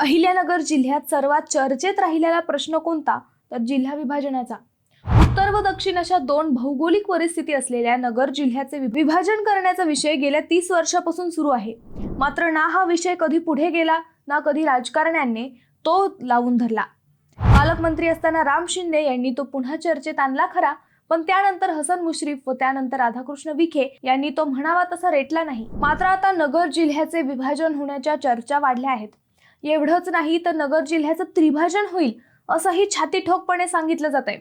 अहिल्यानगर जिल्ह्यात सर्वात चर्चेत राहिलेला प्रश्न कोणता? तर जिल्हा विभाजनाचा. उत्तर व दक्षिण अशा दोन भौगोलिक परिस्थिती असलेल्या नगर जिल्ह्याचे विभाजन करण्याचा विषय गेल्या तीस वर्षापासून सुरू आहे. मात्र ना हा विषय कधी पुढे गेला ना कधी राजकारण्यांनी तो लावून धरला. पालकमंत्री असताना राम शिंदे यांनी तो पुन्हा चर्चेत आणला खरा पण त्यानंतर हसन मुश्रीफ व त्यानंतर राधाकृष्ण विखे यांनी तो म्हणावा तसा रेटला नाही. मात्र आता नगर जिल्ह्याचे विभाजन होण्याच्या चर्चा वाढल्या आहेत. एवढंच नाही तर नगर जिल्ह्याचं त्रिभाजन होईल असंही छाती ठोकपणे सांगितलं जात आहे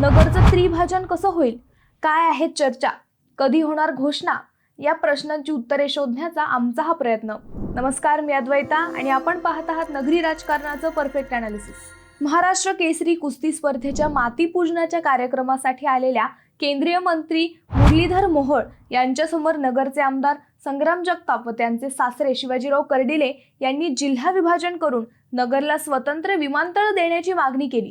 नगरचं त्रिभाजन कसं होईल? काय आहे चर्चा? कधी होणार घोषणा? या प्रश्नांची उत्तरे शोधण्याचा आमचा हा प्रयत्न. नमस्कार मी अद्वैता आणि आपण पाहत आहात नगरी राजकारणाचं परफेक्ट अनालिसिस महाराष्ट्र केसरी कुस्ती स्पर्धेच्या मातीपूजनाच्या कार्यक्रमासाठी आलेल्या केंद्रीय मंत्री मुरलीधर मोहोळ यांच्यासमोर नगरचे आमदार संग्राम जगताप व त्यांचे सासरे शिवाजीराव कर्डिले यांनी जिल्हा विभाजन करून नगरला स्वतंत्र विमानतळ देण्याची मागणी केली.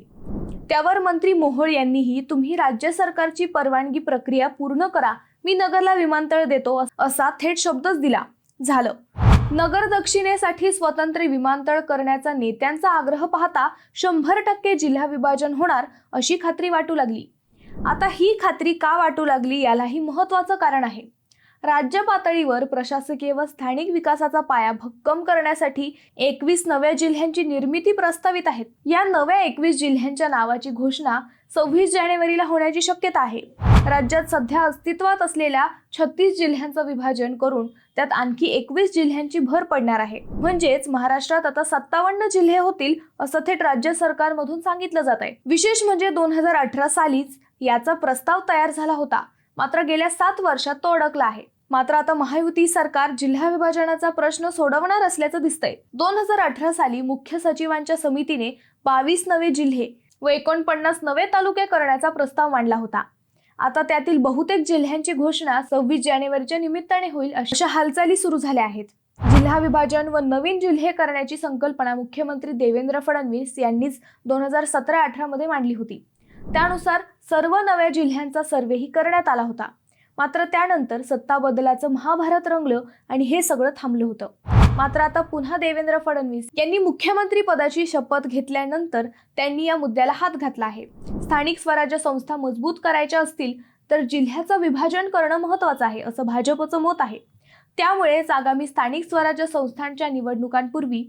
त्यावर मंत्री मोहोळ यांनीही तुम्ही राज्य सरकारची परवानगी प्रक्रिया पूर्ण करा मी नगरला विमानतळ देतो असा थेट शब्दच दिला. झालं. नगर दक्षिणेसाठी स्वतंत्र विमानतळ करण्याचा नेत्यांचा आग्रह पाहता शंभर टक्के जिल्हा विभाजन होणार अशी खात्री वाटू लागली. आता ही खात्री का वाटू लागली यालाही महत्वाचं कारण आहे. राज्य पातळीवर प्रशासकीय व स्थानिक विकासाचा पाया भक्कम करण्यासाठी एकवीस नव्या जिल्ह्यांची निर्मिती प्रस्तावित आहेत. या नव्या एकवीस जिल्ह्यांच्या नावाची घोषणा सव्वीस जानेवारीला होण्याची शक्यता आहे. राज्यात सध्या अस्तित्वात असलेल्या छत्तीस जिल्ह्यांचं विभाजन करून त्यात आणखी एकवीस जिल्ह्यांची भर पडणार आहे. म्हणजेच महाराष्ट्रात आता सत्तावन्न जिल्हे होतील असं थेट राज्य सरकारमधून सांगितलं जात आहे विशेष म्हणजे दोन हजार अठरा सालीच याचा प्रस्ताव तयार झाला होता. मात्र गेल्या सात वर्षात तो अडकला आहे. मात्र आता महायुती सरकार जिल्हा विभाजनाचा प्रश्न सोडवणार असल्याचं दिसतंय. दोन हजार अठरा साली मुख्य सचिवांच्या समितीने बावीस नवे जिल्हे व एकोणपन्नास नवे तालुके करण्याचा प्रस्ताव मांडला होता. आता त्यातील बहुतेक जिल्ह्यांची घोषणा सव्वीस जानेवारीच्या निमित्ताने होईल अशा हालचाली सुरू झाल्या आहेत. जिल्हा विभाजन व नवीन जिल्हे करण्याची संकल्पना मुख्यमंत्री देवेंद्र फडणवीस यांनीच दोन हजार सतरा अठरा मध्ये मांडली होती. त्यानुसार सर्व नव्या जिल्ह्यांचा सर्वेही करण्यात आला होता. मात्र त्यानंतर सत्ता बदलाचं महाभारत रंगलं आणि हे सगळं थांबलं होतं. मात्र आता पुन्हा देवेंद्र फडणवीस यांनी मुख्यमंत्री पदाची शपथ घेतल्यानंतर त्यांनी या मुद्द्याला हात घातला आहे. स्थानिक स्वराज्य संस्था मजबूत करायच्या असतील तर जिल्ह्याचं विभाजन करणं महत्वाचं आहे असं भाजपचं मत आहे. त्यामुळेच आगामी स्थानिक स्वराज्य संस्थांच्या निवडणुकांपूर्वी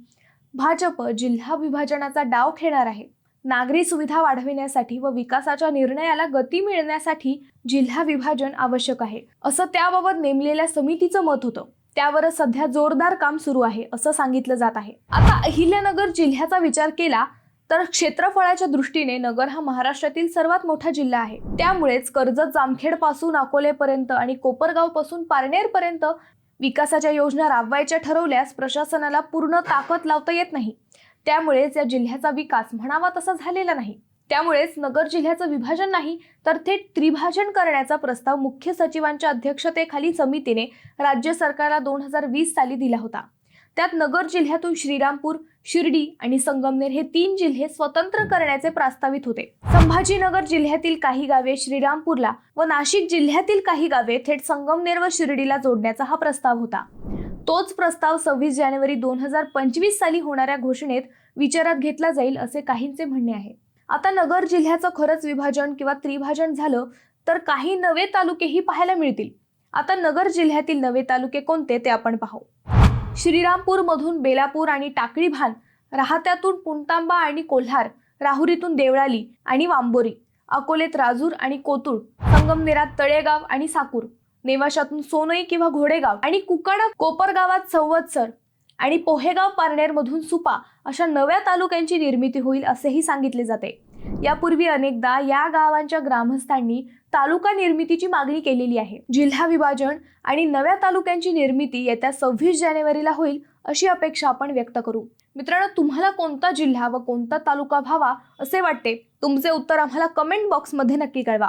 भाजप जिल्हा विभाजनाचा डाव खेळणार आहे. नागरी सुविधा वाढविण्यासाठी व विकासाच्या निर्णयाला गती मिळण्यासाठी जिल्हा विभाजन आवश्यक आहे. असं त्याबाबत नेमलेल्या समितीचं मत होतं. त्यावर सध्या जोरदार काम सुरू आहे असं सांगितलं जात आहे. आता अहिल्यानगर जिल्ह्याचा विचार केला तर क्षेत्रफळाच्या दृष्टीने नगर हा महाराष्ट्रातील सर्वात मोठा जिल्हा आहे. त्यामुळेच कर्जत जामखेडपासून अकोलेपर्यंत आणि कोपरगावपासून पारनेर पर्यंत विकासाच्या योजना राबवायच्या ठरवल्यास प्रशासनाला पूर्ण ताकद लावता येत नाही. त्यामुळेच या जिल्ह्याचा विकास म्हणावा तसा झालेला नाही. त्यामुळेच नगर जिल्ह्याचं विभाजन नाही तर थेट त्रिभाजन करण्याचा प्रस्ताव मुख्य सचिवांच्या अध्यक्षतेखाली समितीने राज्य सरकारला दोन हजार वीस साली दिला होता. त्यात नगर जिल्ह्यातून श्रीरामपूर शिर्डी आणि संगमनेर हे तीन जिल्हे स्वतंत्र करण्याचे प्रस्तावित होते. संभाजीनगर जिल्ह्यातील काही गावे श्रीरामपूरला व नाशिक जिल्ह्यातील काही गावे थेट संगमनेर व शिर्डीला जोडण्याचा हा प्रस्ताव होता. तोच प्रस्ताव सव्वीस जानेवारी दोन हजार पंचवीस साली होणाऱ्या घोषणेत विचारात घेतला जाईल असे काहींचे म्हणणे आहे. आता नगर जिल्ह्याचं खरंच विभाजन किंवा त्रिभाजन झालं तर काही नवे तालुकेही पाहायला मिळतील. आता नगर जिल्ह्यातील नवे तालुके कोणते ते आपण पाहू. श्रीरामपूर मधून बेलापूर आणि टाकळी भान राहत्यातून पुणतांबा आणि कोल्हार राहुरीतून देवळाली आणि वांबोरी अकोलेत राजूर आणि कोतुळ संगमनेरात तळेगाव आणि साकूर नेवाशातून सोनई किंवा घोडेगाव आणि कुकाडा कोपरगावात संवत्सर आणि पोहेगाव पारनेरमधून सुपा अशा नव्या तालुक्यांची निर्मिती होईल असेही सांगितले जाते. यापूर्वी अनेकदा या गावांच्या ग्रामस्थांनी तालुका निर्मितीची मागणी केलेली आहे. जिल्हा विभाजन आणि नव्या तालुक्यांची निर्मिती येत्या सव्वीस जानेवारीला होईल अशी अपेक्षा आपण व्यक्त करू. मित्रांनो तुम्हाला कोणता जिल्हा व कोणता तालुका व्हावा असे वाटते? तुमचे उत्तर आम्हाला कमेंट बॉक्समध्ये नक्की कळवा.